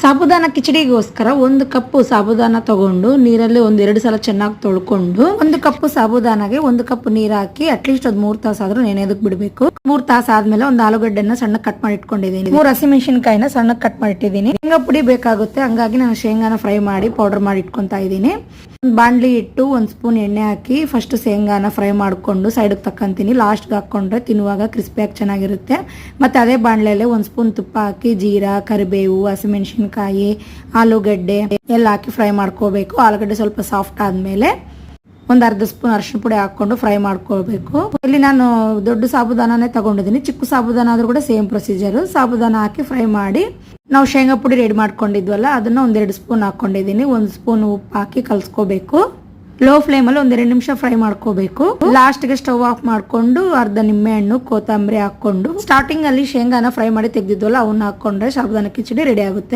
ಸಾಬುದಾನ ಕಿಚಡಿಗೋಸ್ಕರ ಒಂದು ಕಪ್ಪು ಸಾಬುದಾನ ತಗೊಂಡು ನೀರಲ್ಲಿ ಒಂದ್ ಎರಡು ಸಲ ಚೆನ್ನಾಗಿ ತೊಳ್ಕೊಂಡು ಒಂದು ಕಪ್ಪು ಸಾಬುದಾನಗೆ ಒಂದು ಕಪ್ ನೀರ್ ಹಾಕಿ ಅಟ್ಲೀಸ್ಟ್ ಅದ್ ಮೂರ್ ತಾಸ ಆದ್ರೂ ನೆನೆದಕ್ ಬಿಡ್ಬೇಕು. ಮೂರ್ ತಾಸ ಆದ್ಮೇಲೆ ಒಂದು ಆಲೂಗಡ್ಡೆನ ಸಣ್ಣ ಕಟ್ ಮಾಡಿ ಇಟ್ಕೊಂಡಿದ್ದೀನಿ ಮೂರ್ ಹಸಿಮೆಣಸಿನಕಾಯಿನ ಸಣ್ಣ ಕಟ್ ಮಾಡಿ ಇಟ್ಟಿದ್ದೀನಿ ಶೇಂಗಾ ಪುಡಿ ಬೇಕಾಗುತ್ತೆ. ಹಂಗಾಗಿ ನಾನು ಶೇಂಗಾನ ಫ್ರೈ ಮಾಡಿ ಪೌಡರ್ ಮಾಡಿ ಇಟ್ಕೊಂತಾ ಇದ್ದೀನಿ. ಒಂದು ಬಾಣಲಿ ಇಟ್ಟು ಒಂದು ಸ್ಪೂನ್ ಎಣ್ಣೆ ಹಾಕಿ ಫಸ್ಟ್ ಶೇಂಗಾನ ಫ್ರೈ ಮಾಡಿಕೊಂಡು ಸೈಡಿಗೆ ತಕ್ಕಂತೀನಿ. ಲಾಸ್ಟ್ಗೆ ಹಾಕೊಂಡ್ರೆ ತಿನ್ನುವಾಗ ಕ್ರಿಸ್ಪಿಯಾಗಿ ಚೆನ್ನಾಗಿರುತ್ತೆ. ಮತ್ತೆ ಅದೇ ಬಾಣಲೆಯಲ್ಲೇ ಒಂದು ಸ್ಪೂನ್ ತುಪ್ಪ ಹಾಕಿ ಜೀರಾ, ಕರಿಬೇವು, ಹಸಿಮೆಣಸಿನ್ಕಾಯಿ, ಆಲೂಗಡ್ಡೆ ಎಲ್ಲ ಹಾಕಿ ಫ್ರೈ ಮಾಡ್ಕೋಬೇಕು. ಆಲೂಗಡ್ಡೆ ಸ್ವಲ್ಪ ಸಾಫ್ಟ್ ಆದಮೇಲೆ ಒಂದು ಅರ್ಧ ಸ್ಪೂನ್ ಅರಿಶಿನ ಪುಡಿ ಹಾಕ್ಕೊಂಡು ಫ್ರೈ ಮಾಡ್ಕೋಬೇಕು. ಇಲ್ಲಿ ನಾನು ದೊಡ್ಡ ಸಾಬುದಾನನೇ ತಗೊಂಡಿದ್ದೀನಿ. ಚಿಕ್ಕ ಸಾಬುದಾನ ಆದರೂ ಕೂಡ ಸೇಮ್ ಪ್ರೊಸೀಜರ್ ಸಾಬುದಾನ ಹಾಕಿ ಫ್ರೈ ಮಾಡಿ ನಾವು ಶೇಂಗಾ ಪುಡಿ ರೆಡಿ ಮಾಡ್ಕೊಂಡಿದ್ವಲ್ಲ, ಅದನ್ನ ಒಂದೆರಡು ಸ್ಪೂನ್ ಹಾಕೊಂಡಿದೀನಿ ಒಂದು ಸ್ಪೂನ್ ಉಪ್ಪು ಹಾಕಿ ಕಲ್ಸ್ಕೋಬೇಕು. ಲೋ ಫ್ಲೇಮಲ್ಲಿ ಒಂದೆರಡು ನಿಮಿಷ ಫ್ರೈ ಮಾಡ್ಕೋಬೇಕು. ಲಾಸ್ಟ್ಗೆ ಸ್ಟವ್ ಆಫ್ ಮಾಡ್ಕೊಂಡು ಅರ್ಧ ನಿಂಬೆ ಹಣ್ಣು, ಕೊತ್ತಂಬರಿ ಹಾಕೊಂಡು ಸ್ಟಾರ್ಟಿಂಗ್ ಅಲ್ಲಿ ಶೇಂಗಾನ ಫ್ರೈ ಮಾಡಿ ತೆಗೆದಿದ್ವಲ್ಲ, ಅವನ್ನ ಹಾಕೊಂಡ್ರೆ ಸಾಬುದಾನ ಕಿಚಡಿ ರೆಡಿ ಆಗುತ್ತೆ.